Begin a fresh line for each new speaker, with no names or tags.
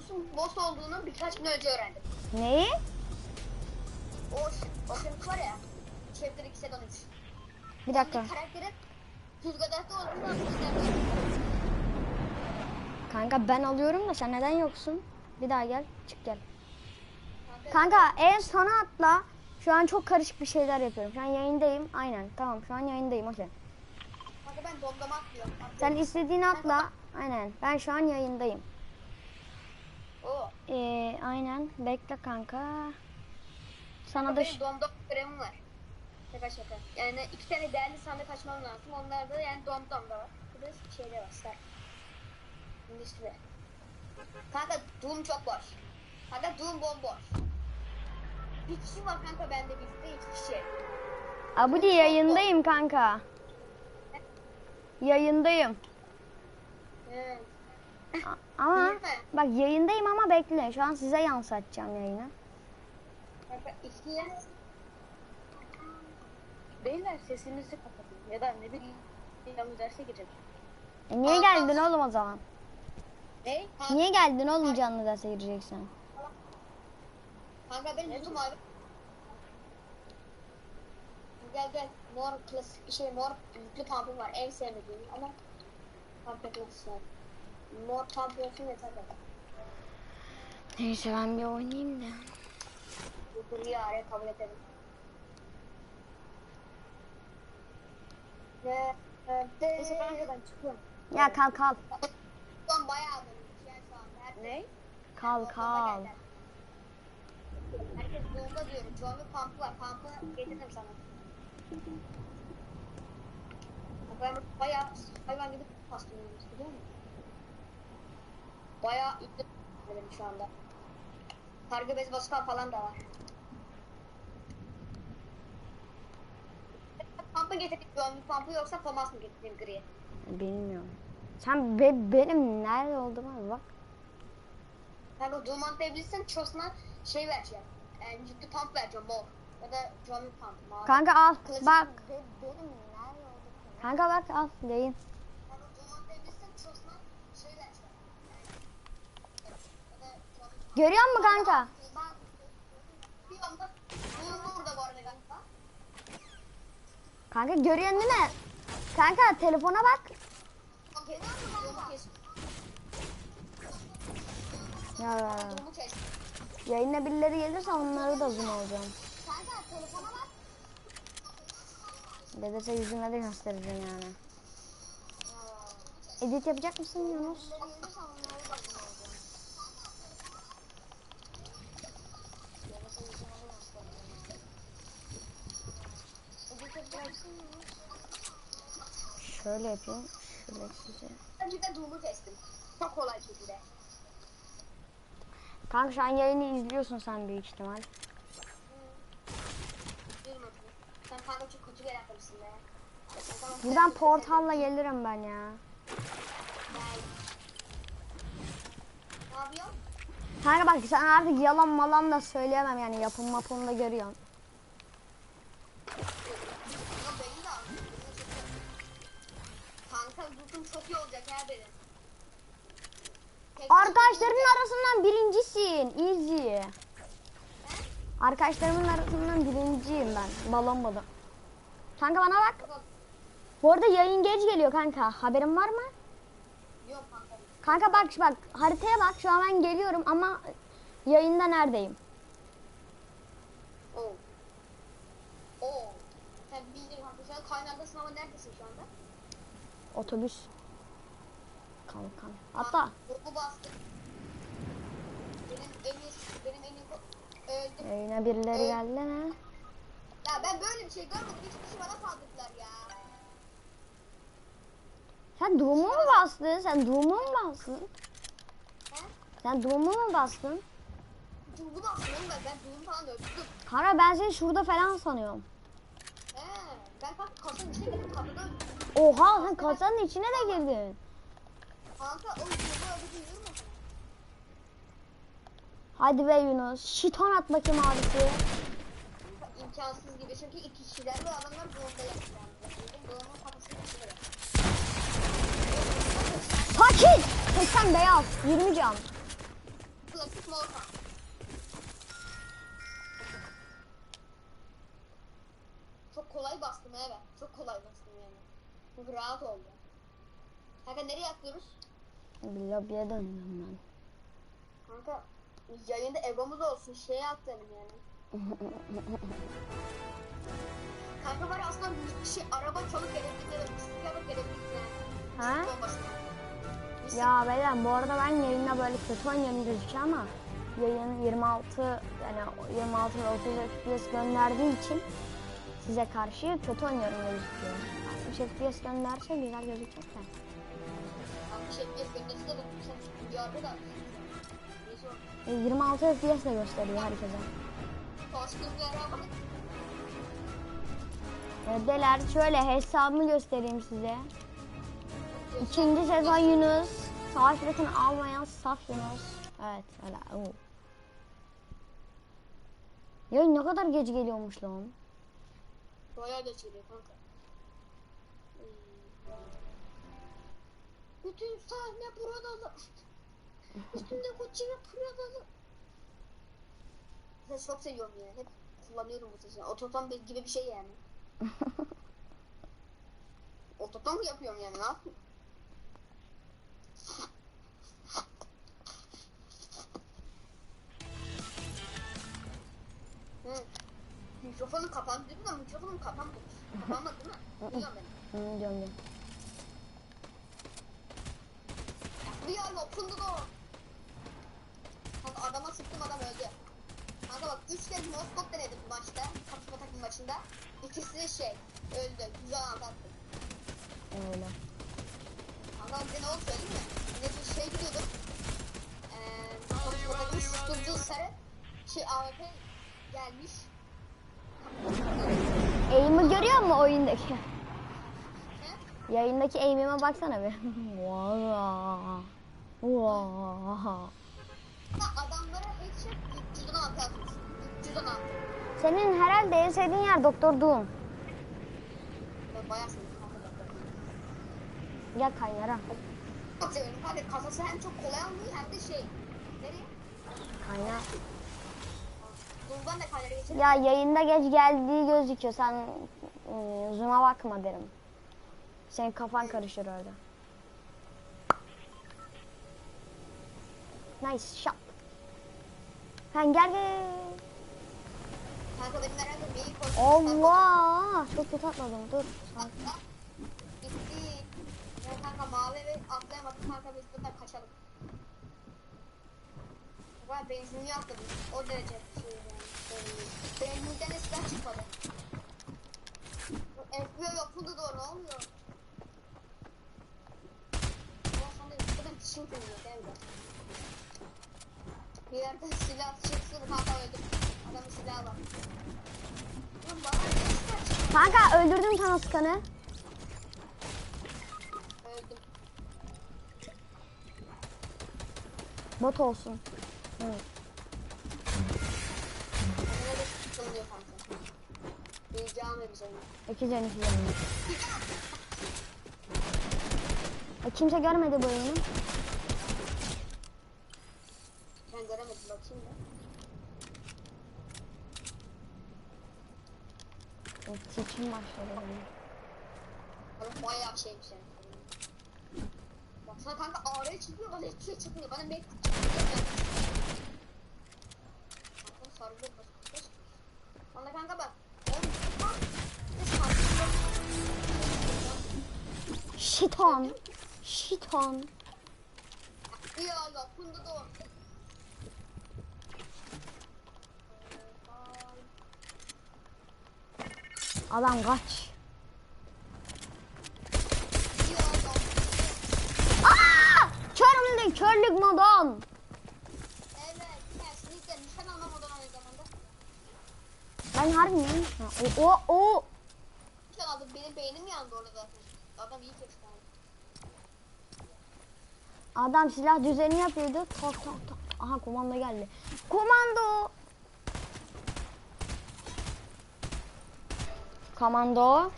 Yunus'un boss olduğunu birkaç gün önce öğrendim.
Neyi?
O, o kırmızı var ya. Chapter 2 sezon 3.
Bir dakika.
Karakterin Tuzgadak'ta olduğunu anlamışlar.
Kanka ben alıyorum da sen neden yoksun? Bir daha gel. Çık gel. Kanka en sona atla. Şu an çok karışık bir şeyler yapıyorum. Şu an yayındayım. Aynen. Tamam şu an yayındayım. Okey.
Kanka ben domlama atlıyorum.
Sen istediğini atla. Aynen. Ben şu an yayındayım.
Oo.
Ee, aynen. Bekle kanka. Sana da
Benim domdom kremim var. Şaka şaka. Yani iki tane değerli sandık açmam lazım. Onlar da yani domdom da var. Bir de şeyde var. Star. İngilizce. Kanka Doom çok boş. Kanka Doom bomboş. Bir kişi var kanka bende bizde iki kişi.
Abudi yayındayım kanka. Yayındayım.
Hı.
Ama bak yayındayım ama bekle. Şu an size yansıtacağım yayını.
İkiye. Beyler sesinizi kapatın. Ya da ne bileyim. Yalnız derse gireceğim.
E niye geldin oğlum o zaman?
Ne?
Niye geldin oğlum canlı derse gireceksin?
Kanka benim yüzüm abi. Gel gel. Mor klasik şey mor yüklü pampum var. En sevmediğim ama pump yapıyorsun. Pump olsun yeter kadar.
Neyse ben bir oynayayım da.
Bu araya kabul edelim. Ve Neyse ben çıkıyorum.
Ya kal kal.
Son bayağı dönmüş yani şu anda. Ne?
Kal kal.
Herkes bomba diyorum. Wick pump'ı var. Pump'ı getirdim sana. Ben bayağı hayvan gibi pastırıyorum biliyor musun? Bayağı iddia benim şu anda. Kargı bez baskan falan da var. Pump'ı getirdik John Wick pump'ı yoksa Thomas mı getirdim griye?
Bilmiyorum. Sen be, benim nerede olduğuma bak.
Kanka Duman Devlis'in çosuna şey vereceğim. Yani yüklü pump vereceğim mor. Ya da John Wick pump mavi.
Kanka al
Klasik-
bak.
Be- benim nerede olduğunu
Kanka bak al yayın.
Kanka Duman Devlis'in çosuna şey vereceğim. Ya da John Wick
Görüyor musun kanka?
Kanka.
Görüyorsun değil mi? Kanka telefona bak. Ya yayına birileri gelirse onları da zoom alacağım. Dedese yüzüne de göstereceğim yani. Edit yapacak mısın Yunus? Şöyle yapayım. Şöyle size.
Bir de Doom'u kestim. Çok kolay şekilde.
Kanka şu an yayını izliyorsun sen büyük ihtimal.
Sen kanka çok kötü bir yapmışsın be.
Buradan portalla gelirim ben ya.
Ne yapıyorsun?
Kanka bak sen artık yalan malan da söyleyemem yani yapım mapım da görüyorsun.
Zoot'un çok iyi olacak biri. Tek-
Arkadaşlarımın arasından birincisin. Easy. Arkadaşlarımın arasından birinciyim ben. Balon balon. Kanka bana bak. Bu arada yayın geç geliyor kanka. Haberin var mı?
Yok kanka.
Kanka bak bak haritaya bak. Şu an ben geliyorum ama yayında neredeyim?
Oo. Oo. Sen bildin kanka. Şu an kaynardasın ama neredesin şu anda?
Otobüs. Kalkan. Hatta
Grubu bastım. Benim en iyi, benim en iyi öldüm.
yayına birileri geldi mi?
Ya ben böyle bir şey görmedim. Hiç kişi bana saldırdılar ya.
Sen Doom'u mu bastın? Sen Doom'u mu bastın?
He?
Sen Doom'u mu bastın?
Grubu bastım ben. Ben Doom'u falan öldürdüm.
Kanka ben seni şurada falan sanıyorum.
Ben kasanın içine girdim kapıda öldürdüm.
Oha sen kasanın içine de girdin.
Kanka o grubu öldürdüm yürüme.
Hadi be Yunus. Şiton at bakayım abisi.
İmkansız gibi çünkü iki kişiler ve adamlar doğumda yaptılar. Doğumun kafasını içine
Fakir. 80 beyaz. 20 can.
Kolay bastım evet. Çok kolay bastım yani. Çok rahat oldu. Kanka nereye atlıyoruz?
Bir lobiye döndüm ben.
Kanka yayında egomuz olsun şeye atlayalım yani. Kanka var aslında bir şey araba çalıp gelebiliriz ya da bisiklet alıp gelebiliriz yani.
Ha? Ya beyler bu arada ben yayında böyle kötü oynuyorum gözüküyor ama yayın 26 yani 26 ve 30 FPS gönderdiği için size karşı kötü oynuyorum gözüküyor. 60 FPS gönderse güzel gözükecek de.
Kanka şey bir gönderisi de sen yargı da. Neyse o.
E, 26 FPS de gösteriyor herkese. Beyler şöyle hesabımı göstereyim size. İkinci sezon Yunus. Savaş biletini almayan saf Yunus. Evet öyle. Oo. Ya ne kadar geç geliyormuş lan.
Bayağı geç geliyor kanka. Hmm. Bütün sahne burada. Üstünde koçi ve Prada'lı. Ben çok seviyorum ya. Hep kullanıyorum bu sesi. Ototon gibi bir şey yani. Ototon mu yapıyorum yani ne yapayım? Mikrofonu kapandı dedim de mikrofonum kapanmadı. Kapanmadı değil mi? Duyuyorum beni.
Hı, diyorum diyorum.
Bir an okundu da o. Kanka adama sıktım adam öldü. Kanka bak 3 kez moskop denedim bu maçta. Kapışma takım maçında. İkisi de şey öldü. Güzel anlattı.
Öyle.
Kanka bize ne oldu söyleyeyim mi? Yine bir şey gidiyordum. Eee takımı susturucu sarı. Şey AWP gelmiş.
Aim'i görüyor musun oyundaki? Yayındaki aim'ime baksana bir. Vaa. Vaa.
Kanka adamlara headshot 316 atmış. 316.
Senin herhalde en sevdiğin yer Doktor Doom. Gel kaynara.
Kasası hem çok kolay alınıyor hem de şey. Nereye?
Kaynar.
Buradan da kalere geçelim.
Ya yayında geç geldiği gözüküyor. Sen ıı, zoom'a bakma derim. Senin kafan karışır orada. Nice shot. Sen gel gel.
Kanka benim herhalde mail koştum.
Allah! Çok kötü atladım. Dur. Sakin.
Gitti. Ben kanka mavi ve atlayamadım kanka biz buradan kaçalım. Ben benzinliği atladım. O derece bir şey yani. Benzinden de silah çıkmadı. Bu FBI yapıldı doğru ne oluyor? Ama sonra buradan çişim kırıyor değil mi? Bir yerden silah çıksın kanka öldüm. Adamın silahı var. Lan bana ne silah çıktı?
Kanka öldürdüm sana skanı.
Öldüm.
Bot olsun. Evet. İki can iki can. E, kimse görmedi bu oyunu.
Ben göremedim bakayım da.
Seçim başladı.
Bana bayağı şeymiş yani. Baksana kanka ağrıya çıkıyor bana hiçbir şey çıkmıyor. Bana çıkmıyor. Kanka sarılıyor başka. Bana kanka bak. Oğlum bak.
Shiton. Shiton.
İyi Allah. Bunda da.
Adam kaç.
İyi Allah.
Aa! Körlük, körlük modon. Ben harbi miyim? O, o, o. Adam silah düzeni yapıyordu. Tak tak tak. Aha komando geldi. Komando. Komando.